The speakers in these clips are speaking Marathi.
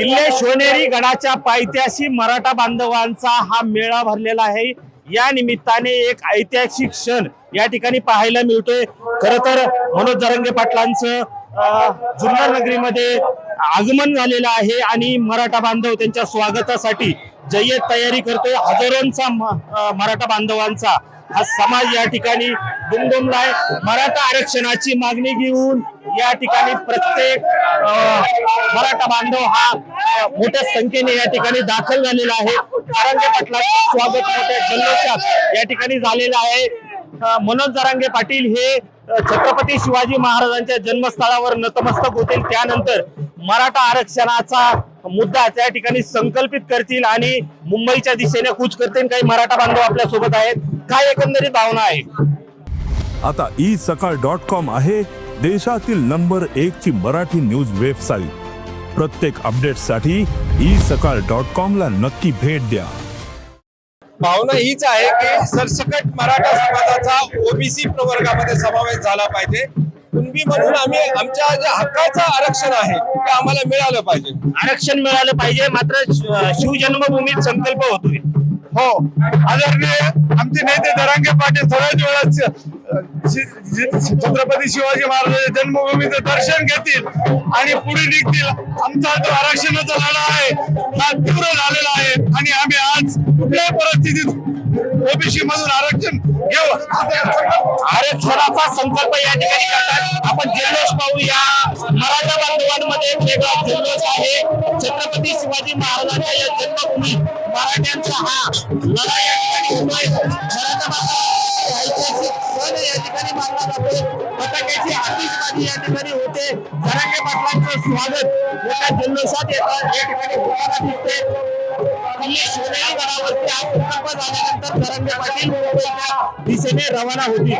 किल्ले शिवनेरी गडाच्या पायथ्याशी मराठा बांधवांचा हा मेळा भरलेला आहे. या निमित्ताने एक ऐतिहासिक क्षण या ठिकाणी पाहायला मिळतोय. खर तर मनोज जरंगे पाटलांचं अं, जुन्नर नगरीमध्ये आगमन झालेलं आहे आणि मराठा बांधव त्यांच्या स्वागतासाठी जय्यत तयारी करतोय. हजारोंचा म- मराठा बांधवांचा. हा समाज या ठिकाणी दुमदुमलाय मराठा आरक्षणाची मागणी घेऊन या ठिकाणी प्रत्येक मराठा बांधव हा मोठ्या संख्येने या ठिकाणी दाखल झालेला आहे. जरांगे पाटलांचं स्वागत मोठ्या जल्लोषात या ठिकाणी झालेलं आहे. मनोज जरांगे पाटील हे छत्रपती शिवाजी महाराजांच्या जन्मस्थळावर नतमस्तक होतील. त्यानंतर मराठा आरक्षणाचा मुद्दा त्या ठिकाणी संकल्पित करतील आणि मुंबईच्या दिशेने कूच करतील. काही मराठा बांधव आपल्यासोबत आहेत. काय एकंदरीत भावना आहे? आता ई सकाळ डॉट कॉम आहे देशातील नंबर एक ची मराठी न्यूज वेबसाईट. प्रत्येक अपडेटसाठी ई सकाळ डॉट कॉम ला नक्की भेट द्या. भावना हीच आहे की सरसकट मराठा समाजाचा ओबीसी प्रवर्गामध्ये समावेश झाला पाहिजे. कुणबी म्हणून आम्ही आमच्या जे हक्काचं आरक्षण आहे ते आम्हाला मिळालं पाहिजे. आरक्षण मिळालं पाहिजे मात्र शिवजन्मभूमीत संकल्प होतोय. हो. आदरणीय आमचे नेते दरांगे पाटील थोड्याच वेळात छत्रपती शिवाजी महाराजांच्या जन्मभूमीचं दर्शन घेतील आणि पुढे निघतील. आमचा जो आरक्षणाचा लढा आहे हा तीव्र झालेला आहे आणि आम्ही आज कुठल्याही परिस्थितीत ओबीसी मधून आरक्षण घेऊ. आरक्षणाचा संकल्प या ठिकाणी करतात. आपण जल्लोष पाहूया मराठा बांधवांमध्ये वेगळा जल्लोष आहे. छत्रपती शिवाजी महाराजांच्या या जन्मभूमी मराठ्यांचा हा लढा या ठिकाणी होतोय मराठा या ठिकाणी मानला जातो. फटाक्याची आतिषबाजी या ठिकाणी होते. जरांगे पाटलांचं स्वागत मोठ्या जल्लोषात येतात या ठिकाणी होताना दिसते शिवनेरी गडावरती हा भूकंप झाल्यानंतर पाटील दिशेने रवाना होती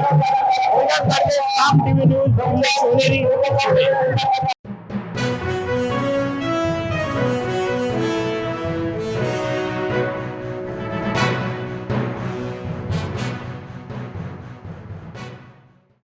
टीव्ही न्यूज शिवनेरी